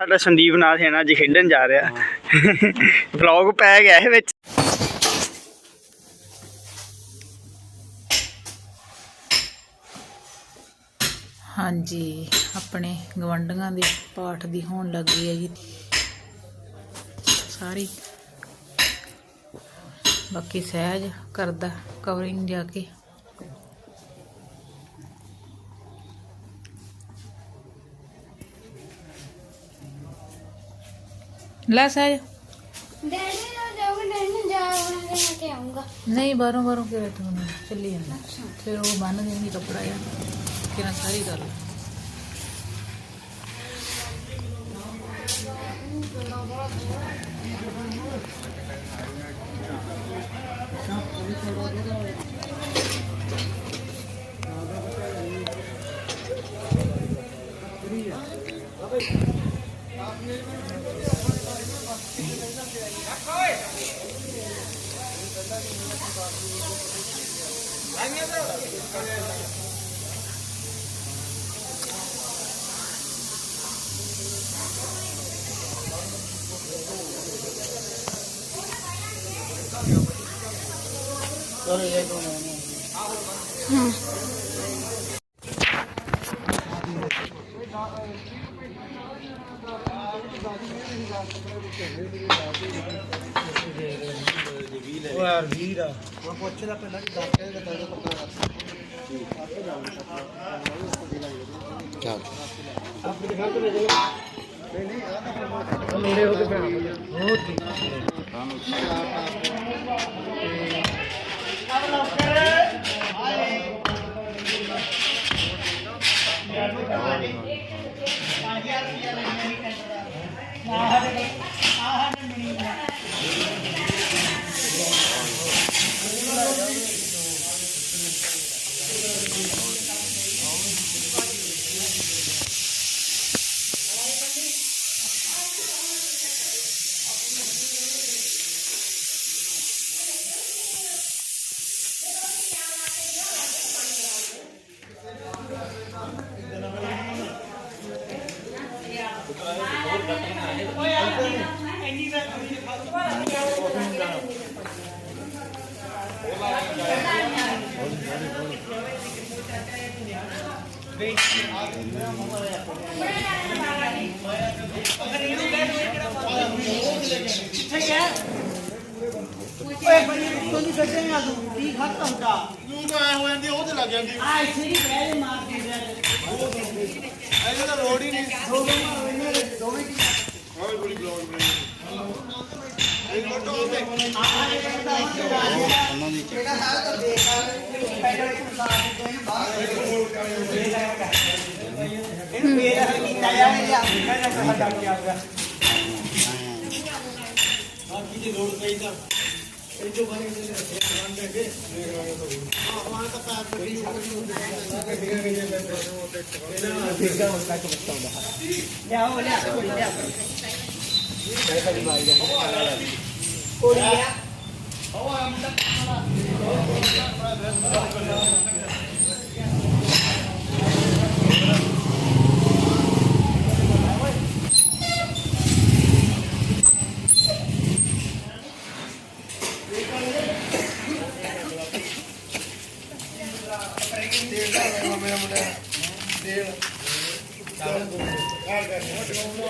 ਸਾਡਾ ਸੰਦੀਪ ਨਾਲ ਹੈ ਨਾ, ਅੱਜ ਖੇਡਣ ਜਾ ਰਿਹਾ। ਵਲੌਗ ਪੈ ਗਿਆ ਇਹ ਵਿੱਚ। ਹਾਂਜੀ, ਆਪਣੇ ਗਵੰਡੀਆਂ ਦੇ ਪਾਠ ਦੀ ਹੋਣ ਲੱਗੀ ਹੈ ਜੀ। ਸਾਰੀ। ਬਾਕੀ ਸਹਿਜ ਕਰਦਾ ਕਵਰਿੰਗ ਜਾ ਕੇ। ਲੈ ਸਾਰੇ। ਨਹੀਂ ਬਾਹਰੋਂ ਬਾਹਰੋਂ ਕਿਹੜਾ ਤੂੰ ਚੱਲੀ ਜਾਂਦਾ। ਫਿਰ ਉਹ ਬੰਨ ਦੇਣੀ ਕੱਪੜਾ ਆ ਕਿਹਨਾਂ ਸਾਰੀ ਗੱਲ 너를 왜 보면 응. ਪਰਿਵਾਰ ਵੀਰ ਆ। ਮੈਂ ਪੁੱਛਦਾ ਪਹਿਲਾਂ ਕਿ ਡਾਕਟਰ ਦੇ ਦਰਦ ਪਤਾ ਕਰ। ਚੱਲ। ਆਪ ਦਿਖਾ ਕੇ ਦੇ ਨਹੀਂ ਨਹੀਂ ਆ ਤਾਂ ਮੇਰੇ ਹੋ ਕੇ ਪੈਣਾ ਬਹੁਤ ਠੀਕ ਹਾਂ ਉਸ ਦਾ ਆਪ ਆਪ ਆਪ ਆਪ ਆਪ ਆਪ ਆਪ ਆਪ ਆਪ ਆਪ ਆਪ ਓਏ ਤੁਹਾਨੂੰ ਸੱਜੇ ਆ ਤੂੰ ਦੀ ਖਤਮ ਦਾ ਨੂੰ ਮੈਂ ਹੋ ਜਾਂਦੀ ਉਹ ਤੇ ਲੱਗ ਜਾਂਦੀ ਆ ਇਸੇ ਦੀ ਬੈਲ ਮਾਰ ਦੇ ਇਹਦਾ ਤਾਂ ਲੋੜ ਹੀ ਨਹੀਂ ਦੋਵੇਂ ਇਹਨਾਂ ਦੇ ਦੋਵੇਂ ਕੀ ਹਾਂ ਗੋਲੀ ਬਲੌਗ ਬਣੇ ਇਹ ਮੋਟੋ ਉਹਦੇ ਉਹਨਾਂ ਦੀ ਕਿਹੜਾ ਹਾਲ ਤਾਂ ਦੇਖ ਆ ਪੈਡਲ ਕੁਸਾ ਦੇ ਬਾਹਰ ਕੀਤਾ ਜਾਵੇ ਜਾਂ ਕੀਤਾ ਜਾਵੇ ਸਾਡਾ ਕੀ ਆਗਾ ਬਾਕੀ ਜੇ ਲੋੜ ਪਈ ਤਾਂ ਇਹ ਜੋ ਬਾਰੇ ਜਿਹੜੇ ਬੰਦ ਹੈ ਕਿ ਹਾਂ ਹਾਂ ਤਾਂ ਪੈਰ ਤੇ ਵੀ ਡਿਗਾ ਗਈ ਹੈ ਇਹਨਾਂ ਡਿਗਾ ਹੁੰਦਾ ਕਿ ਬੱਚਾ ਹੁੰਦਾ ਲਿਆਓ ਲਿਆ ਕੋਈ ਲਿਆ ਪੈਸਾ ਦੀ ਮਾਈ ਦਾ ਕੋੜੀਆ ਉਹ ਆਮ ਤੱਕ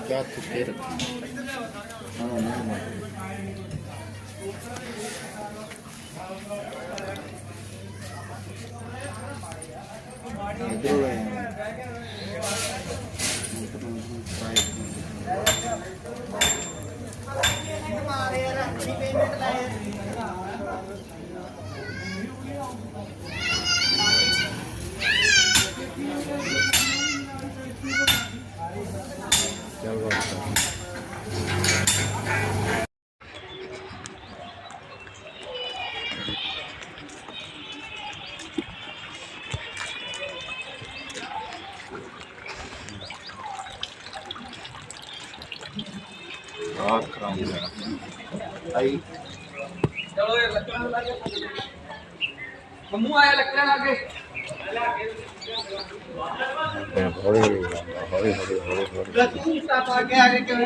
क्या चुके रखा हाँ ಇದ್ರು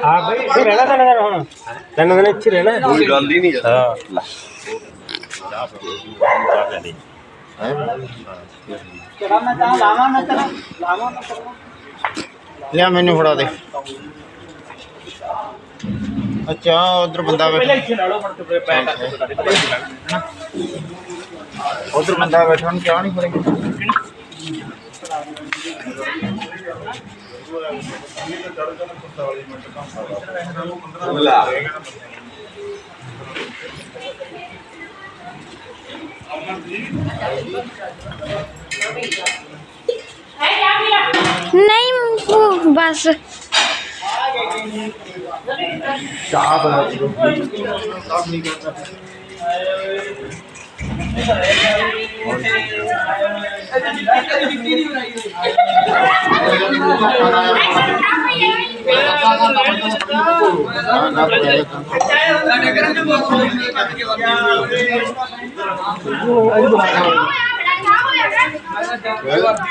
ਹਾਂ ਬਈ ਇੱਥੇ ਰਹਿਣਾ ਤਿੰਨ ਦਿਨ ਹੁਣ। ਤਿੰਨ ਦਿਨ ਇੱਥੇ ਰਹਿਣਾ। ਕੋਈ ਗੱਲ ਹੀ ਨਹੀਂ ਹਾਂ। ਲਿਆ ਮੈਨੂੰ ਫੜਾ ਦੇ। ਅੱਛਾ ਉਧਰ ਬੰਦਾ ਬੈਠਾ। ਇੱਥੇ ਲਾ ਲਓ ਮੜ ਕੇ ਪੈਰ ਉਧਰ ਬੰਦਾ ਬੈਠਾ ਉਹਨੂੰ ਚਾਹ ਨਹੀਂ ਫੜੇਗੀ ਨਹੀਂ ਉਹ ਬਸ ਚਾਹ ਬਣਾ ਚਾਹ ਨਹੀਂ ਕਰਦਾ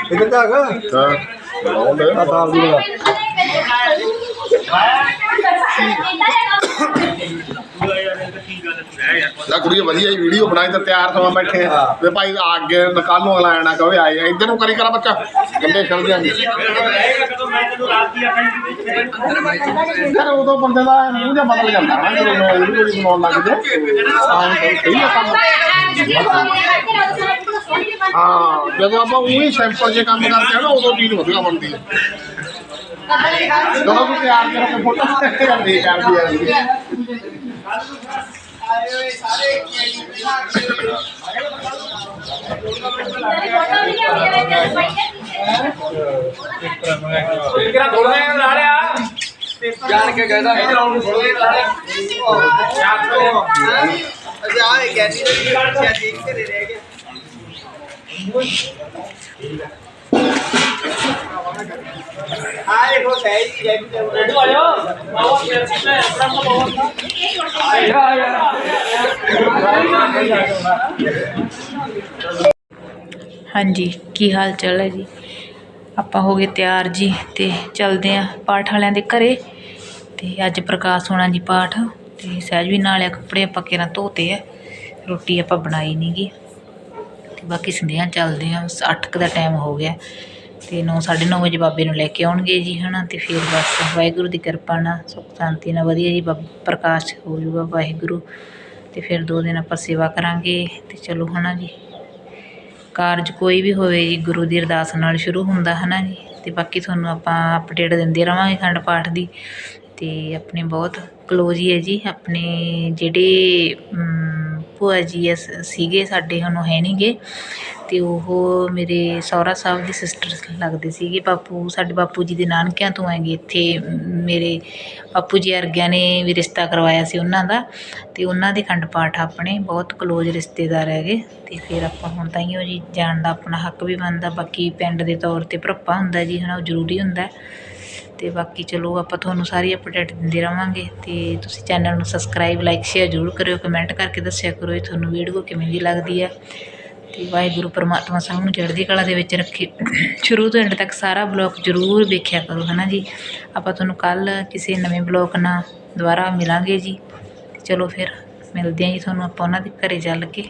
ਕਿੱਥੇ ਤੱਕ ਹਾਂ ਲਾਉਂਦੇ ਆ ਤਾਲ ਦੀ ਲਾ ਕੁੜੀ ਵਧੀਆ ਹੀ ਵੀਡੀਓ ਬਣਾਈ ਤਾਂ ਤਿਆਰ ਸਮਾਂ ਬੈਠੇ ਆ। ਤੇ ਭਾਈ ਆ ਅੱਗੇ ਕੱਲ ਨੂੰ ਅਗਲਾ ਆਣਾ ਕਹੇ ਆਏ ਇੱਧਰ ਨੂੰ ਕਰੀ ਕਰਾ ਬੱਚਾ। ਕੰਦੇ ਚਲ ਜਾਂਦੇ ਯਾਰ ਉਦੋਂ ਬੰਦੇ ਦਾ ਮੂੰਹ ਜਿਹਾ ਬਦਲ ਜਾਂਦਾ ਨਾ ਜਦੋਂ ਮੈਂ ਵੀਡੀਓ ਵੀ ਬਣਾਉਣ ਲੱਗ ਜੇ। ਹਾਂ ਸਹੀ ਹੈ ਕੰਮ। ਹਾਂ ਜਦੋਂ ਆਪਾਂ ਉਹੀ ਸਿੰਪਲ ਜੇ ਕੰਮ ਕਰਦੇ ਆ ਨਾ ਉਦੋਂ ਚੀਜ਼ ਵਧੀਆ ਬਣਦੀ ਹੈ ਜਦੋਂ ਵੀ ਤਿਆਰ ਕਰਕੇ ਫੋਟੋ ਕਰਦੇ ਕਰਦੀ ਆ ਕਿਹੜਾ ਥੋੜਾ ਜਿਹਾ ਲਾ ਲਿਆ ਜਾਣ ਕੇ ਕਹਿੰਦਾ ਥੋੜਾ ਜਿਹਾ ਲਾ ਲਿਆ ਰੈਡੀ ਆ ਜਾਓ ਆਓ ਫਿਰ ਸਿੱਧਾ ਆਪਣਾ ਆਪਣਾ ਆ। ਯਾਰ ਹਾਂਜੀ ਕੀ ਹਾਲ ਚਾਲ ਹੈ ਜੀ? ਆਪਾਂ ਹੋ ਗਏ ਤਿਆਰ ਜੀ ਤੇ ਚਲਦੇ ਆਂ ਪਾਠ ਵਾਲਿਆਂ ਦੇ ਘਰੇ। ਤੇ ਅੱਜ ਪ੍ਰਕਾਸ਼ ਹੋਣਾ ਜੀ ਪਾਠ ਤੇ ਸਹਿਜ ਵੀ ਨਾਲਿਆ ਕੱਪੜੇ ਆਪਾਂ ਕਿਰਾਂ ਧੋਤੇ ਆ ਰੋਟੀ ਆਪਾਂ ਬਣਾਈ ਨੀ ਗੀ ਤੇ ਬਾਕੀ ਸੰਧਿਆ ਚੱਲਦੇ ਆ 8 ਦਾ ਟਾਈਮ ਹੋ ਗਿਆ। ਤੇ 9 9:30 ਵਜੇ ਬਾਬੇ ਨੂੰ ਲੈ ਕੇ ਆਉਣਗੇ ਜੀ ਹੈ ਨਾ ਅਤੇ ਫਿਰ ਬਸ ਵਾਹਿਗੁਰੂ ਦੀ ਕਿਰਪਾ ਨਾਲ, ਸੁੱਖ ਸ਼ਾਂਤੀ ਨਾਲ ਵਧੀਆ ਜੀ ਬਾਬਾ, ਪ੍ਰਕਾਸ਼ ਹੋ ਜੂਗਾ ਵਾਹਿਗੁਰੂ। ਅਤੇ ਫਿਰ ਦੋ ਦਿਨ ਆਪਾਂ ਸੇਵਾ ਕਰਾਂਗੇ ਅਤੇ ਚਲੋ ਹੈ ਨਾ ਜੀ? ਕਾਰਜ ਕੋਈ ਵੀ ਹੋਵੇ ਜੀ, ਗੁਰੂ ਦੀ ਅਰਦਾਸ ਨਾਲ ਸ਼ੁਰੂ ਹੁੰਦਾ ਹੈ ਨਾ ਜੀ? ਅਤੇ ਬਾਕੀ ਤੁਹਾਨੂੰ ਆਪਾਂ ਅਪਡੇਟ ਦਿੰਦੇ ਰਵਾਂਗੇ ਖੰਡ ਪਾਠ ਦੀ। ਅਤੇ ਆਪਣੇ ਬਹੁਤ ਕਲੋਜ਼ ਹੀ ਹੈ ਜੀ, ਆਪਣੇ ਜਿਹੜੇ ਭੂਆ ਜੀ ਐ ਸੀਗੇ, ਸਾਡੇ ਹੁਣ ਉਹ ਹੈ ਨਹੀਂਗੇ ਅਤੇ ਉਹ ਮੇਰੇ ਸਹੁਰਾ ਸਾਹਿਬ ਦੀ ਸਿਸਟਰ ਲੱਗਦੇ ਸੀਗੇ। ਬਾਪੂ ਸਾਡੇ ਬਾਪੂ ਜੀ ਦੇ ਨਾਨਕਿਆਂ ਤੋਂ ਹੈਗੇ ਇੱਥੇ। ਮੇਰੇ ਬਾਪੂ ਜੀ ਵਰਗਿਆਂ ਨੇ ਵੀ ਰਿਸ਼ਤਾ ਕਰਵਾਇਆ ਸੀ ਉਹਨਾਂ ਦਾ। ਅਤੇ ਉਹਨਾਂ ਦੇ ਖੰਡ ਪਾਠ ਆਪਣੇ, ਬਹੁਤ ਕਲੋਜ਼ ਰਿਸ਼ਤੇਦਾਰ ਹੈਗੇ। ਅਤੇ ਫਿਰ ਆਪਾਂ ਹੁਣ ਤਾਈਓ ਜੀ ਜਾਣ ਦਾ ਆਪਣਾ ਹੱਕ ਵੀ ਬਣਦਾ। ਬਾਕੀ ਪਿੰਡ ਦੇ ਤੌਰ ਤੇ ਭਰਪਾ ਹੁੰਦਾ ਜੀ ਹੈ ਨਾ ਉਹ ਜ਼ਰੂਰੀ ਹੁੰਦਾ। ਅਤੇ ਬਾਕੀ ਚਲੋ ਆਪਾਂ ਤੁਹਾਨੂੰ ਸਾਰੀ ਅਪਡੇਟ ਦਿੰਦੇ ਰਵਾਂਗੇ ਅਤੇ ਤੁਸੀਂ ਚੈਨਲ ਨੂੰ ਸਬਸਕ੍ਰਾਈਬ ਲਾਈਕ ਸ਼ੇਅਰ ਜ਼ਰੂਰ ਕਰਿਓ ਕਮੈਂਟ ਕਰਕੇ ਦੱਸਿਆ ਕਰੋ ਇਹ ਤੁਹਾਨੂੰ ਵੀਡੀਓ ਕਿਵੇਂ ਦੀ ਲੱਗਦੀ ਹੈ ਤੇ ਵਾਹਿਗੁਰੂ ਪਰਮਾਤਮਾ ਸਭ ਨੂੰ ਚੜ੍ਹਦੀ ਕਲਾ ਦੇ ਵਿੱਚ ਰੱਖੇ। ਸ਼ੁਰੂ ਤੋਂ ਐਂਡ ਤੱਕ ਸਾਰਾ ਬਲੌਗ ਜ਼ਰੂਰ ਵੇਖਿਆ ਕਰੋ ਹੈ ਨਾ ਜੀ? ਆਪਾਂ ਤੁਹਾਨੂੰ ਕੱਲ ਕਿਸੇ ਨਵੇਂ ਬਲੌਗ ਨਾਲ ਦੁਬਾਰਾ ਮਿਲਾਂਗੇ ਜੀ। ਚਲੋ ਫਿਰ ਮਿਲਦੇ ਹਾਂ ਜੀ ਤੁਹਾਨੂੰ ਆਪਾਂ ਉਹਨਾਂ ਦੇ ਘਰੇ ਚੱਲ ਕੇ।